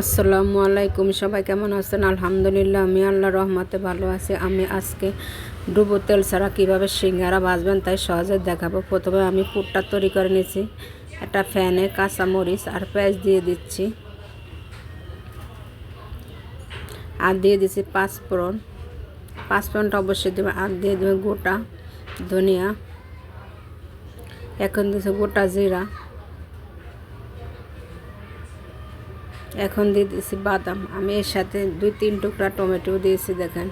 আসসালামু আলাইকুম, সবাই কেমন আছেন? আলহামদুলিল্লাহ, আমি আল্লাহ রহমতে ভালো আছি। আমি আজকে ডুবো তেল ছাড়া কীভাবে সিঙ্গারা ভাজবেন তাই সহজে দেখাবো। প্রথমে আমি পুরটা তৈরি করে নিয়েছি। একটা ফ্যানে কাঁচামরিচ আর পেঁয়াজ দিয়ে দিচ্ছি। আর দিয়ে দিচ্ছি পাঁচফোড়ন। পাঁচফোড়নটা অবশ্যই দেবে আর দিয়ে দেবে গোটা ধনিয়া। এখন দিচ্ছে গোটা জিরা। এখন দিয়ে দিয়েছি বাদাম। আমি এর সাথে দুই, তিন টুকরা টমেটো দিয়েছি, দেখেন।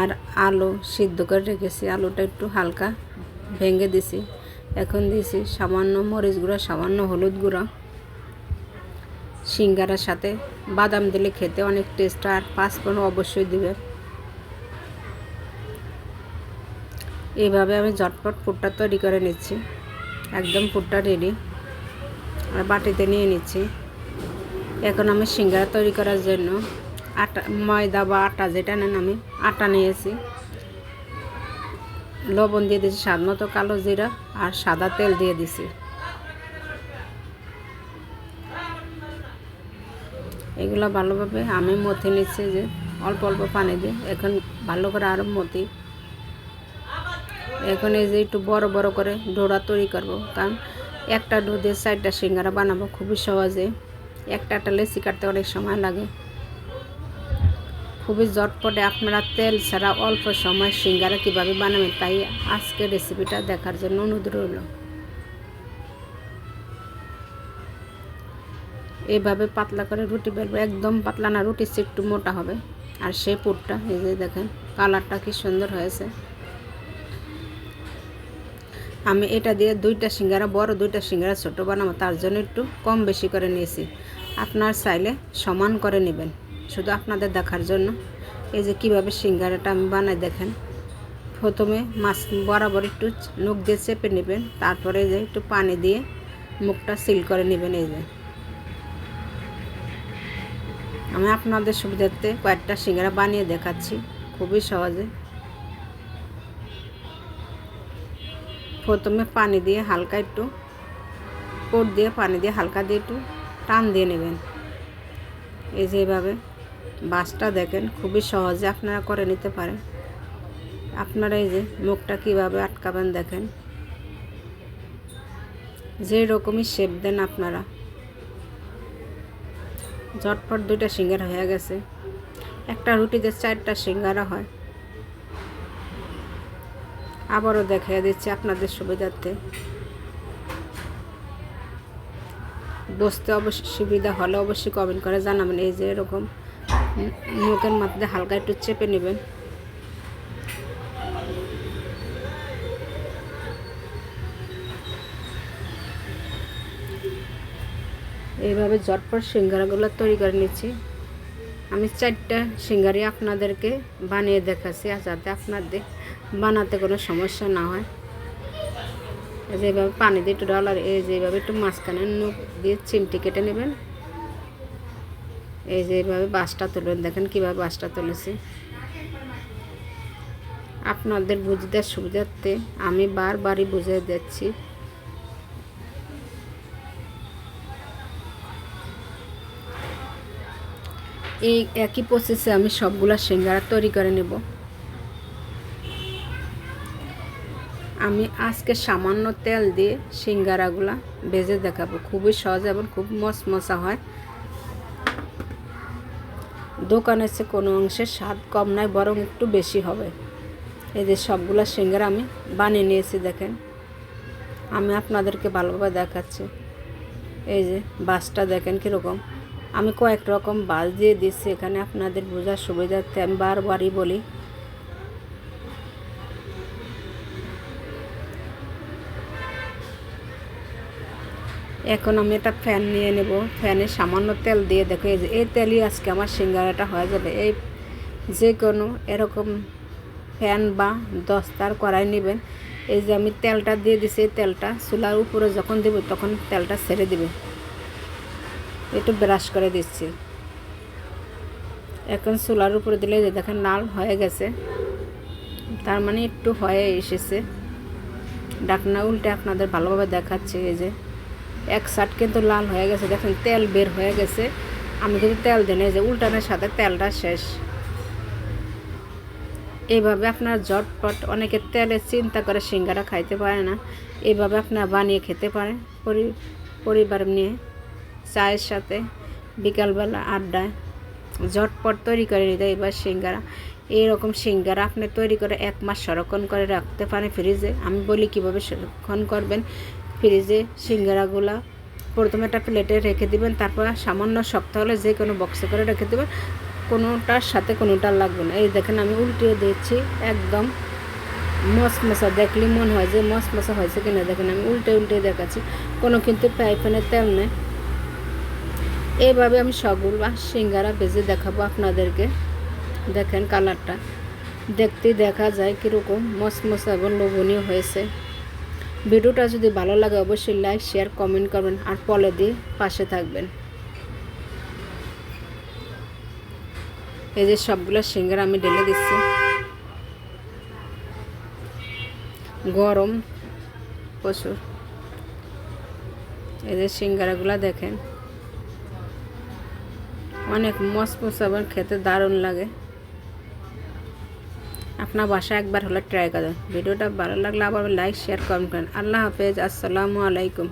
আর আলু সিদ্ধ করে রেখেছি। আলুটা একটু হালকা ভেঙে দিছি এখন দিয়েছি সামান্য মরিচ গুঁড়া, সামান্য হলুদ গুঁড়া। সিঙ্গারার সাথে বাদাম দিলে খেতে অনেক টেস্ট আর পাঁচফোড়ন অবশ্যই দিবে এইভাবে আমি ঝটপট ফুটটা তৈরি করে নিচ্ছি। একদম ফুটটা রেডি আর বাটিতে নিয়ে নিচ্ছি। এখন আমি সিঙ্গারা তৈরি করার জন্য আটা, ময়দা বা আটা যেটা নেন আমি, আটা নিয়েছি। লবণ দিয়ে দিয়েছি স্বাদ মতো কালো জিরা আর সাদা তেল দিয়ে দিছি। এগুলো ভালোভাবে আমি মথে নিচ্ছি যে অল্প অল্প পানি দিয়ে। এখন ভালো করে আরও মতি এখন এই যে একটু বড় বড় করে ডোরা তৈরি করব, কারণ একটা ডো দিয়ে চারটা সিঙ্গারা বানাবো খুবই সহজে। একটা একটা লেসি কাটতে অনেক সময় লাগে। খুবই জটপটে আপনারা তেল ছাড়া অল্প সময় সিঙ্গারা কীভাবে বানাবেন তাই আজকে রেসিপিটা দেখার জন্য অনুরোধ রইল। এইভাবে পাতলা করে রুটি বেলবো, একদম পাতলা না, রুটি একটু মোটা হবে। আর সেই পুরটা, এই যে দেখেন, কালারটা কি সুন্দর হয়েছে। আমি এটা দিয়ে দুইটা সিঙ্গারা, বড় দুইটা সিঙ্গারা ছোটো বানাবো, তার জন্য একটু কম বেশি করে নিয়েছি। আপনার চাইলে সমান করে নেবেন। শুধু আপনাদের দেখার জন্য। এই যে কীভাবে সিঙ্গারাটা আমি বানাই দেখেন। প্রথমে মাছ বরাবর একটু নখ দিয়ে চেপে নেবেন। তারপরে যে একটু পানি দিয়ে মুখটা সিল করে নেবেন এই যে। আমি আপনাদের সুবিধার্থে কয়েকটা সিঙ্গারা বানিয়ে দেখাচ্ছি। খুবই সহজে। প্রথমে পানি দিয়ে হালকা একটু কোট দিয়ে, পানি দিয়ে হালকা দিয়ে একটু টান দিয়ে নেবেন। এই যে এভাবে বাসটা দেখেন, খুবই সহজে আপনারা করে নিতে পারেন। আপনারা এই যে মুখটা কীভাবে আটকাবেন দেখেন। যে রকমই শেপ দেন আপনারা। ঝটপট দুইটা সিঙ্গারা হয়ে গেছে। একটা রুটিতে চারটা সিঙ্গারা হয়। আবারও দেখিয়ে দিচ্ছি আপনাদের সুবিধার্থে। বসতে অবশ্যই সুবিধা হলে অবশ্যই কমেন্ট করে জানাবেন, এই যে এরকম। মুখের মধ্যে হালকা একটু চেপে নেবেন। এইভাবে ঝটপট সিঙ্গারাগুলো তৈরি করে নিচ্ছি। আমি চারটা সিঙ্গারি আপনাদেরকে বানিয়ে দেখাচ্ছি যাতে আপনাদের বানাতে কোনো সমস্যা না হয়। যেভাবে পানি দিয়ে একটু ডলার এই যেভাবে একটু মাঝখানে নুক দিয়ে চিমটি কেটে নেবেন। এই যে এইভাবে বাসটা তুলবেন, দেখেন কীভাবে বাসটা তুলেছি। আপনাদের বুঝতে সুবিধার্থে আমি বারবারই বুঝিয়ে দিচ্ছি। এই একই প্রসেসে আমি সবগুলো সিঙ্গারা তৈরি করে নেব। আমি আজকে সামান্য তেল দিয়ে সিঙ্গারাগুলা ভেজে দেখাবো। খুবই সহজ এবং খুব মশমশা হয়। দোকানে সে কোনো অংশে স্বাদ কম নয় বরং একটু বেশি হবে। এই যে সবগুলো সিঙ্গারা আমি বানিয়ে নিয়েছি, দেখেন। আমি আপনাদেরকে ভালোভাবে দেখাচ্ছি। এই যে বাসটা দেখেন কীরকম। আমি কয়েক রকম বাস দিয়ে দিচ্ছি এখানে আপনাদের বোঝার সুবিধার্থে আমি বারবারই বলি। এখন আমি একটা ফ্যান নিয়ে নেব। ফ্যানে সামান্য তেল দিয়ে দেখো, এই যে এই তেলই আজকে আমার সিঙ্গারাটা হয়ে যাবে। এই যে কোনো এরকম ফ্যান বা দস্তার করাই নেবেন। এই যে আমি তেলটা দিয়ে দিছি, এই তেলটা চুলার উপরে যখন দেব তখন তেলটা ছেড়ে দেবে। একটু ব্রাশ করে দিচ্ছি। এখন চুলার উপরে দিলে যে দেখেন লাল হয়ে গেছে। তার মানে একটু হয়ে এসেছে। ডাকনা উল্টে আপনাদের ভালোভাবে দেখাচ্ছে, এই যে। এক সাইড কিন্তু লাল হয়ে গেছে, দেখেন তেল বের হয়ে গেছে। আমি কিন্তু তেল এই যে উল্টানোর সাথে তেলটা শেষ। এইভাবে আপনার ঝটপট অনেকে তেলে চিন্তা করে সিঙ্গারা খাইতে পারে না এইভাবে আপনার বানিয়ে খেতে পরি- পরিবার নিয়ে, চায়ের সাথে বিকালবেলা আড্ডায় ঝটপট তৈরি করে নিতে এবার সিঙ্গারা। এইরকম সিঙ্গারা আপনি তৈরি করে এক মাস সংরক্ষণ করে রাখতে পারেন ফ্রিজে। আমি বলি কীভাবে সংরক্ষণ করবেন? ফ্রিজে সিঙ্গারাগুলা প্রথমে একটা প্লেটে রেখে দিবেন, তারপর সামান্য শক্ত হলে যে কোনো বক্সে করে রেখে দেবেন। কোনোটার সাথে কোনোটা লাগবে না। এই দেখেন আমি উল্টিয়ে দিচ্ছি একদম মশমশা, দেখলে মনে হয় যে মশমশা হয়েছে কিনা। দেখেন আমি উল্টে উল্টে দেখাচ্ছি, কোনো কিন্তু প্যাইফেনের তেল নেই। এইভাবে আমি সগুল বা সিঙ্গারা ভেজে দেখাবো আপনাদেরকে। দেখেন কালারটা দেখতে দেখা যায় কীরকম মশমশা এবং লোভনীয় হয়েছে। ভিডিওটা যদি ভালো লাগে অবশ্যই লাইক শেয়ার কমেন্ট করবেন আর পলে দিয়ে পাশে থাকবেন। এই যে সবগুলো সিঙ্গারা আমি ঢেলে দিচ্ছি। গরম, প্রচুর। এই যে সিঙ্গারাগুলো দেখেন। অনেক মসমস এবং খেতে দারুণ লাগে। আপনার বাসা একবার হলে ট্রাই করেন। ভিডিওটা ভালো লাগলে আবার লাইক, শেয়ার, কমেন্ট করেন। আল্লাহ হাফেজ, আসসালামু আলাইকুম।